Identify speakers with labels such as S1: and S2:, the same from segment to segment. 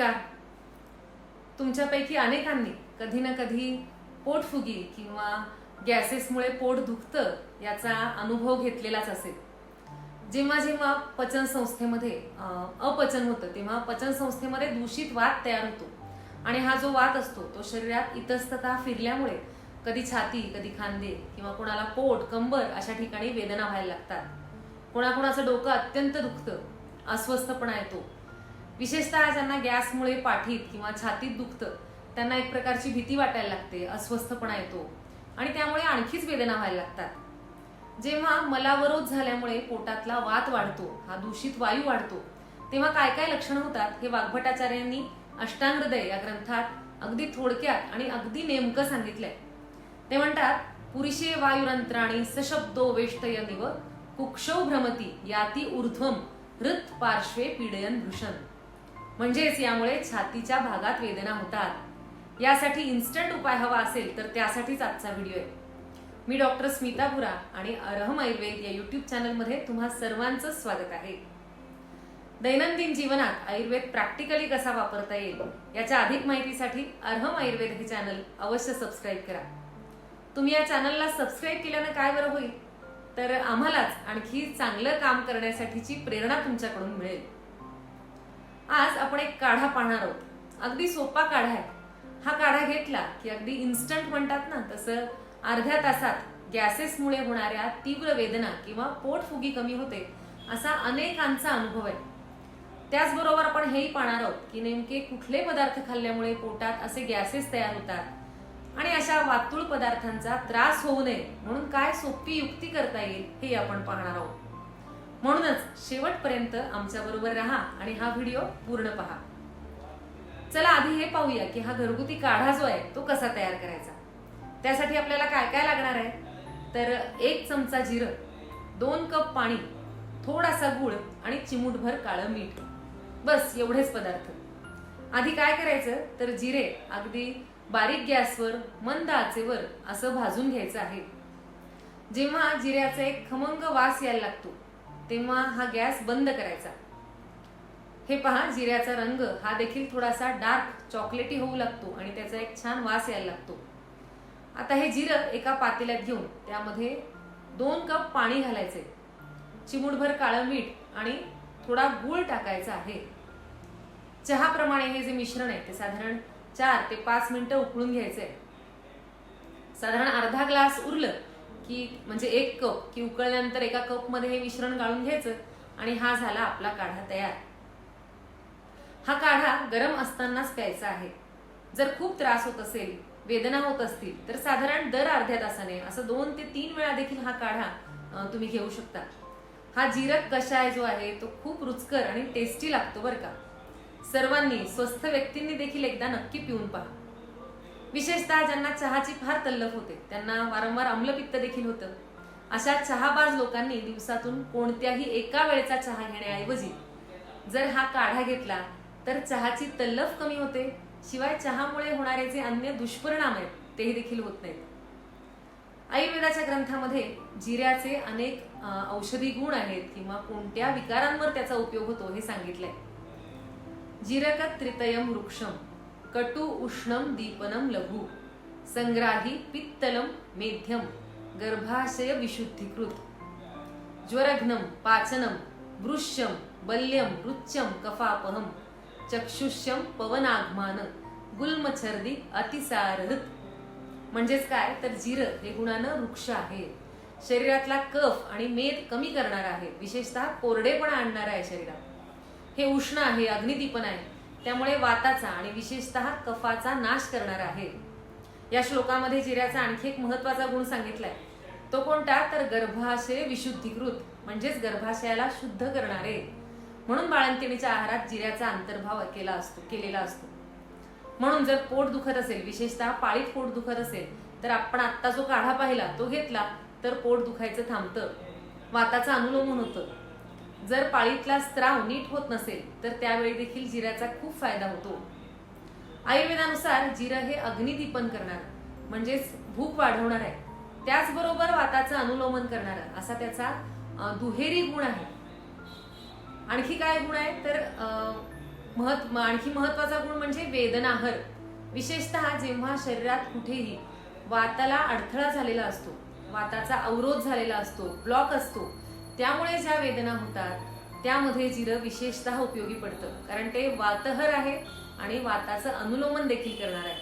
S1: नमस्कार. तुमच्यापैकी अनेकांनी कधी ना कधी पोटफुगी किंवा गॅसेसमुळे पोट दुखतं याचा अनुभव घेतलेलाच असेल. जेव्हा जेव्हा पचन संस्थेमध्ये अपचन होतं तेव्हा पचन संस्थेमध्ये दूषित वात तयार होतो. आणि हा जो वात असतो तो शरीरात इतस्तता फिरल्यामुळे कधी छाती कधी खांदे किंवा कोणाला पोट कंबर अशा ठिकाणी वेदना व्हायला लागतात. कोणाकोणाचं डोकं अत्यंत दुखतं अस्वस्थपणा येतो. विशेषतः ज्यांना गॅसमुळे पाठीत किंवा छातीत दुखतं त्यांना एक प्रकारची भीती वाटायला लागते अस्वस्थपणा येतो आणि त्यामुळे आणखीच वेदना व्हायला लागतात. जेव्हा मलावरोध झाल्यामुळे पोटातला वात वाढतो हा दूषित वायू वाढतो तेव्हा काय काय लक्षणं होतात हे वाघभटाचार्यांनी अष्टांगहृदय या ग्रंथात अगदी थोडक्यात आणि अगदी नेमकं सांगितलंय. ते म्हणतात पुरुषे वायुरंत्राणी सशब्दो वेष्टयनिव कुक्षौ भ्रमती याती ऊर्ध्वम हृत पार्श्वे पीडयन भूषण म्हणजेच यामुळे छातीच्या भागात वेदना होतात. यासाठी इन्स्टंट उपाय हवा असेल तर त्यासाठीच आजचा व्हिडिओ आहे. मी डॉक्टर स्मिता पुरा आणि अरहम आयुर्वेद या युट्यूब चॅनलमध्ये तुम्हा सर्वांचं स्वागत आहे. दैनंदिन जीवनात आयुर्वेद प्रॅक्टिकली कसा वापरता येईल याच्या अधिक माहितीसाठी अरहम आयुर्वेद हे चॅनल अवश्य सबस्क्राईब करा. तुम्ही या चॅनलला सबस्क्राईब केल्यानं काय बरं होईल? तर आम्हालाच आणखी चांगलं काम करण्यासाठीची प्रेरणा तुमच्याकडून मिळेल. आज आपण एक काढा पाहणार आहोत. अगदी सोपा काढा आहे. हा काढा घेतला की अगदी इन्स्टंट म्हणतात ना तसं अर्ध्या तासात गॅसेसमुळे होणाऱ्या तीव्र वेदना किंवा पोटफुगी कमी होते असा अनेकांचा अनुभव आहे. त्याचबरोबर आपण हेही पाहणार आहोत की नेमके कुठले पदार्थ खाल्ल्यामुळे पोटात असे गॅसेस तयार होतात आणि अशा वातुळ पदार्थांचा त्रास होऊ नये म्हणून काय सोपी युक्ती करता येईल हे आपण पाहणार आहोत. म्हणूनच शेवटपर्यंत आमच्या बरोबर राहा आणि हा व्हिडिओ पूर्ण पहा. चला आधी हे पाहूया की हा घरगुती काढा जो आहे तो कसा तयार करायचा. त्यासाठी आपल्याला काय काय लागणार आहे? तर एक चमचा जिरं दोन कप पाणी थोडासा गुळ आणि चिमूटभर काळं मीठ. बस एवढेच पदार्थ. आधी काय करायचं? तर जिरे अगदी बारीक गॅसवर मंद आचेवर असं भाजून घ्यायचं आहे. जेव्हा जिऱ्याचा एक खमंग वास यायला लागतो तेव्हा हा गॅस बंद करायचा. हे पहा जिऱ्याचा रंग हा देखील थोडासा डार्क चॉकलेटी होऊ लागतो आणि त्याचा एक छान वास यायला लागतो. आता हे जिरं एका पातेल्यात घेऊन त्यामध्ये दोन कप पाणी घालायचे. चिमूटभर काळं मीठ आणि थोडा गूळ टाकायचा आहे. चहाप्रमाणे हे जे मिश्रण आहे ते साधारण चार ते पाच मिनिटं उकळून घ्यायचं. आहे साधारण अर्धा ग्लास उरलं की म्हणजे एक कप की उकळल्यानंतर एका कपमध्ये हे मिश्रण गाळून घ्यायचं आणि हा झाला आपला काढा तयार. हा काढा गरम असतानाच प्यायचा आहे. जर खूप त्रास होत असेल वेदना होत असतील तर साधारण दर अर्ध्या तासाने असं दोन ते तीन वेळा देखील हा काढा तुम्ही घेऊ शकता. हा जिरक कषाय जो आहे तो खूप रुचकर आणि टेस्टी लागतो बरं का. सर्वांनी स्वस्थ व्यक्तींनी देखील एकदा नक्की पिऊन पहा. विशेषतः ज्यांना चहाची फार तल्लफ होते त्यांना वारंवार आम्लपित्त देखील होतं. अशा चहाबाज लोकांनी दिवसातून कोणत्याही एका वेळेचा चहा घेण्याऐवजी जर हा काढा घेतला तर चहाची तल्लफ कमी होते. शिवाय चहामुळे होणारे जे अन्य दुष्परिणाम आहेत तेही देखील होत नाहीत. आयुर्वेदाच्या ग्रंथामध्ये जिऱ्याचे अनेक औषधी गुण आहेत किंवा कोणत्या विकारांवर त्याचा उपयोग होतो हे सांगितलंय. जिरक त्रितयम वृक्षम. कटु उष्णम दीपनम लघु। संग्राही पित्तलम मेध्यम गर्भाशय विशुद्धीकृत। ज्वरघ्नम पाचनम वृष्यम बल्यम रुच्यम कफापहम चक्षुष्यम पवनागमान गुल्मछर्दी अतिसारहत। म्हणजेच काय? तर जिरं हे गुणानं वृक्ष आहे। शरीरातला कफ आणि मेद कमी करणार आहे. विशेषतः कोरडेपणा आणणार आहे शरीरात। हे उष्ण आहे अग्निदीपन आहे। त्यामुळे वाताचा आणि विशेषतः कफाचा नाश करणार आहे. या श्लोकामध्ये जिऱ्याचा आणखी एक महत्त्वाचा गुण सांगितलाय. तो कोणता? तर गर्भाशय विशुद्धीकृत म्हणजेच गर्भाशयाला शुद्ध करणारे. म्हणून बाळंतिणीच्या आहारात जिऱ्याचा अंतर्भाव केला असतो केलेला असतो. म्हणून जर पोट दुखत असेल विशेषतः पाळीत पोट दुखत असेल तर आपण आत्ता जो काढा पाहिला तो घेतला तर पोट दुखायचं थांबतं. वाताचं अनुलोमन होतं. जर पाळीतला स्त्राव नीट होत नसेल तर त्यावेळी देखील जिऱ्याचा खूप फायदा होतो. आयुर्वेदानुसार जिरं हे अग्निदीपन करणार म्हणजेच भूक वाढवणार आहे. त्याचबरोबर वाताचं अनुलोमन करणार असा त्याचा दुहेरी गुण आहे. आणखी काय गुण आहे? तर महत् आणखी महत्त्वाचा गुण म्हणजे वेदनाहर. विशेषतः जेव्हा शरीरात कुठेही वाताला अडथळा झालेला असतो वाताचा अवरोध झालेला असतो ब्लॉक असतो त्यामुळे ज्या वेदना होतात त्यामध्ये जिरं विशेषतः उपयोगी पडतं. कारण ते वातहर आहे आणि वाताचं अनुलोमन देखील करणार आहे.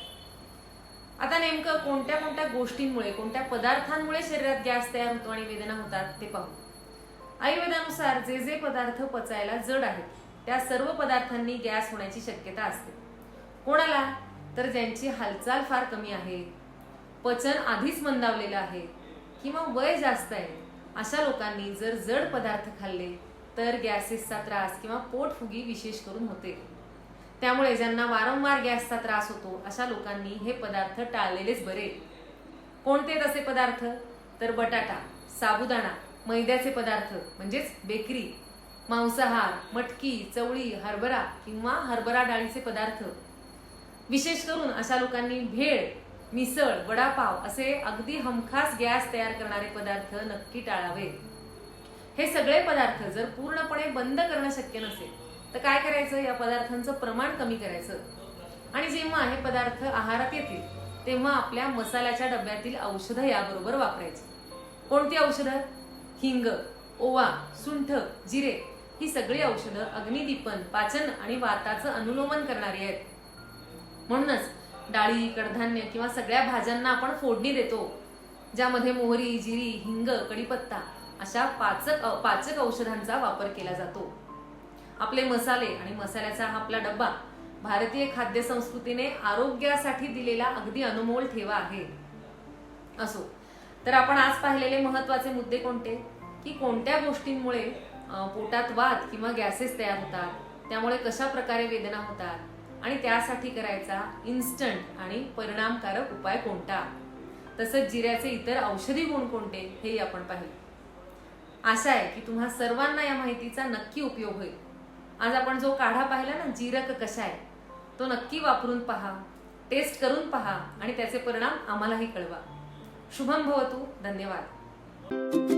S1: आता नेमकं कोणत्या कोणत्या गोष्टींमुळे कोणत्या पदार्थांमुळे शरीरात गॅस तयार होतो आणि वेदना होतात ते पाहू. आयुर्वेदानुसार जे जे पदार्थ पचायला जड आहेत त्या सर्व पदार्थांनी गॅस होण्याची शक्यता असते. कोणाला? तर ज्यांची हालचाल फार कमी आहे पचन आधीच मंदावलेलं आहे किंवा वय जास्त आहे अशा लोकांनी जर जड पदार्थ खाल्ले तर गॅसेसचा त्रास किंवा पोटफुगी विशेष करून होते. त्यामुळे ज्यांना वारंवार गॅसचा त्रास होतो अशा लोकांनी हे पदार्थ टाळलेलेच बरे. कोणते तसे पदार्थ? तर बटाटा साबुदाणा मैद्याचे पदार्थ म्हणजेच बेकरी मांसाहार मटकी चवळी हरभरा किंवा हरभरा डाळीचे पदार्थ. विशेष करून अशा लोकांनी भेळ मिसळ वडापाव असे अगदी हमखास गॅस तयार करणारे पदार्थ नक्की टाळावे. हे सगळे पदार्थ जर पूर्णपणे बंद करणं शक्य नसेल तर काय करायचं? या पदार्थांचं प्रमाण कमी करायचं. आणि जेव्हा हे पदार्थ आहारात येतील तेव्हा आपल्या मसाल्याच्या डब्यातील औषधं याबरोबर वापरायची. कोणती औषधं? हिंग ओवा सुंठ जिरे ही सगळी औषधं अग्निदीपन पाचन आणि वाताचं अनुलोमन करणारी आहेत. म्हणूनच डाळी कडधान्य किंवा सगळ्या भाज्यांना आपण फोडणी देतो ज्यामध्ये मोहरी जिरी हिंग कडीपत्ता अशा पाचक पाचक औषधांचा वापर केला जातो. आपले मसाले आणि मसाल्याचा हा आपला डब्बा भारतीय खाद्य संस्कृतीने आरोग्यासाठी दिलेला अगदी अनमोल ठेवा आहे. असो तर आपण आज पाहिलेले महत्त्वाचे मुद्दे कोणते? की कोणत्या गोष्टींमुळे पोटात वात किंवा गॅसेस तयार होतात? त्यामुळे कशा प्रकारे वेदना होतात? आणि त्यासाठी करायचा इन्स्टंट आणि परिणामकारक उपाय कोणता? तसंच जिऱ्याचे इतर औषधी गुण कोणते? हेही आपण पाहिले. आशा आहे की तुम्हा सर्वांना या माहितीचा नक्की उपयोग होईल. आज आपण जो काढा पाहिला ना जिरक कशा आहे तो नक्की वापरून पहा टेस्ट करून पहा आणि त्याचे परिणाम आम्हालाही कळवा. शुभम भवतू धन्यवाद.